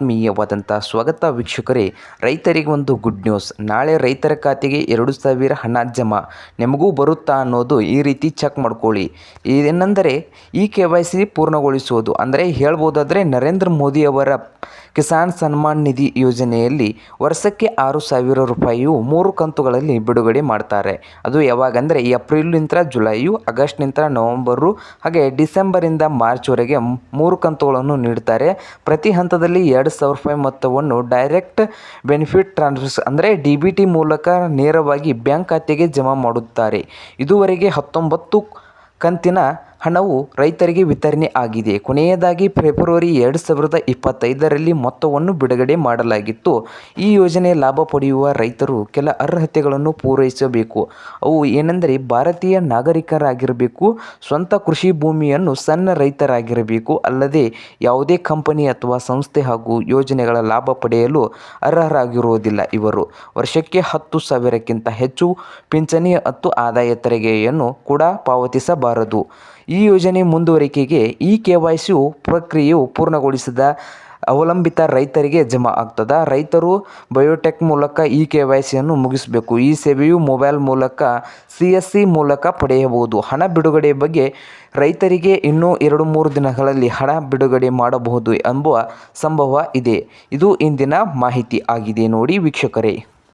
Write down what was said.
ಆತ್ಮೀಯವಾದಂಥ ಸ್ವಾಗತ ವೀಕ್ಷಕರೇ. ರೈತರಿಗೆ ಒಂದು ಗುಡ್ ನ್ಯೂಸ್ ನಾಳೆ ರೈತರ ಖಾತೆಗೆ ಎರಡು ಸಾವಿರ ಹಣ ಜಮಾ. ನಿಮಗೂ ಬರುತ್ತಾ ಅನ್ನೋದು ಈ ರೀತಿ ಚೆಕ್ ಮಾಡ್ಕೊಳ್ಳಿ. ಇದೇನೆಂದರೆ ಈ ಕೆ ವೈ ಸಿ ಪೂರ್ಣಗೊಳಿಸುವುದು. ಅಂದರೆ ಹೇಳ್ಬೋದಾದರೆ ನರೇಂದ್ರ ಮೋದಿಯವರ ಕಿಸಾನ್ ಸನ್ಮಾನ್ ನಿಧಿ ಯೋಜನೆಯಲ್ಲಿ ವರ್ಷಕ್ಕೆ ಆರು ಸಾವಿರ ರೂಪಾಯಿಯು ಮೂರು ಕಂತುಗಳಲ್ಲಿ ಬಿಡುಗಡೆ ಮಾಡ್ತಾರೆ. ಅದು ಯಾವಾಗಂದರೆ ಏಪ್ರಿಲ್ನಿಂದ ಜುಲೈಯು, ಆಗಸ್ಟ್ನಿಂದ ನವಂಬರು ಹಾಗೆ ಡಿಸೆಂಬರಿಂದ ಮಾರ್ಚ್ವರೆಗೆ ಮೂರು ಕಂತುಗಳನ್ನು ನೀಡ್ತಾರೆ ಪ್ರತಿ ಹಂತದಲ್ಲಿ ಎರಡು ಸಾವಿರ ರೂಪಾಯಿ ಮೊತ್ತವನ್ನು ಡೈರೆಕ್ಟ್ ಬೆನಿಫಿಟ್ ಟ್ರಾನ್ಸ್ಫರ್ಸ್ ಅಂದರೆ ಡಿ ಬಿ ಟಿ ಮೂಲಕ ನೇರವಾಗಿ ಬ್ಯಾಂಕ್ ಖಾತೆಗೆ ಜಮಾ ಮಾಡುತ್ತಾರೆ. ಇದುವರೆಗೆ ಹತ್ತೊಂಬತ್ತು ಕಂತಿನ ಹಣವು ರೈತರಿಗೆ ವಿತರಣೆ ಆಗಿದೆ. ಕೊನೆಯದಾಗಿ ಫೆಬ್ರವರಿ ಎರಡು ಸಾವಿರದ ಇಪ್ಪತ್ತೈದರಲ್ಲಿ ಮೊತ್ತವನ್ನು ಬಿಡುಗಡೆ ಮಾಡಲಾಗಿತ್ತು. ಈ ಯೋಜನೆ ಲಾಭ ಪಡೆಯುವ ರೈತರು ಕೆಲ ಅರ್ಹತೆಗಳನ್ನು ಪೂರೈಸಬೇಕು. ಅವು ಏನೆಂದರೆ ಭಾರತೀಯ ನಾಗರಿಕರಾಗಿರಬೇಕು, ಸ್ವಂತ ಕೃಷಿ ಭೂಮಿಯನ್ನು ಸಣ್ಣ ರೈತರಾಗಿರಬೇಕು, ಅಲ್ಲದೆ ಯಾವುದೇ ಕಂಪನಿ ಅಥವಾ ಸಂಸ್ಥೆ ಹಾಗೂ ಯೋಜನೆಗಳ ಲಾಭ ಪಡೆಯಲು ಅರ್ಹರಾಗಿರುವುದಿಲ್ಲ. ಇವರು ವರ್ಷಕ್ಕೆ ಹತ್ತು ಸಾವಿರಕ್ಕಿಂತ ಹೆಚ್ಚು ಪಿಂಚಣಿ ಮತ್ತು ಆದಾಯ ತೆರಿಗೆಯನ್ನು ಕೂಡ ಪಾವತಿಸಬಾರದು. ಈ ಯೋಜನೆ ಮುಂದುವರಿಕೆಗೆ ಇ ಕೆ ವೈ ಸಿಯು ಪ್ರಕ್ರಿಯೆಯು ಪೂರ್ಣಗೊಳಿಸಿದ ಅವಲಂಬಿತ ರೈತರಿಗೆ ಜಮಾ ಆಗ್ತದ. ರೈತರು ಬಯೋಟೆಕ್ ಮೂಲಕ ಇ ಕೆ ವೈ ಸಿಯನ್ನು ಮುಗಿಸಬೇಕು. ಈ ಸೇವೆಯು ಮೊಬೈಲ್ ಮೂಲಕ, ಸಿ ಎಸ್ ಸಿ ಮೂಲಕ ಪಡೆಯಬಹುದು. ಹಣ ಬಿಡುಗಡೆ ಬಗ್ಗೆ ರೈತರಿಗೆ ಇನ್ನೂ ಎರಡು ಮೂರು ದಿನಗಳಲ್ಲಿ ಹಣ ಬಿಡುಗಡೆ ಮಾಡಬಹುದು ಎಂಬ ಸಂಭವ ಇದೆ. ಇದು ಇಂದಿನ ಮಾಹಿತಿ. ಆಗಿದೆ ನೋಡಿ ವೀಕ್ಷಕರೇ.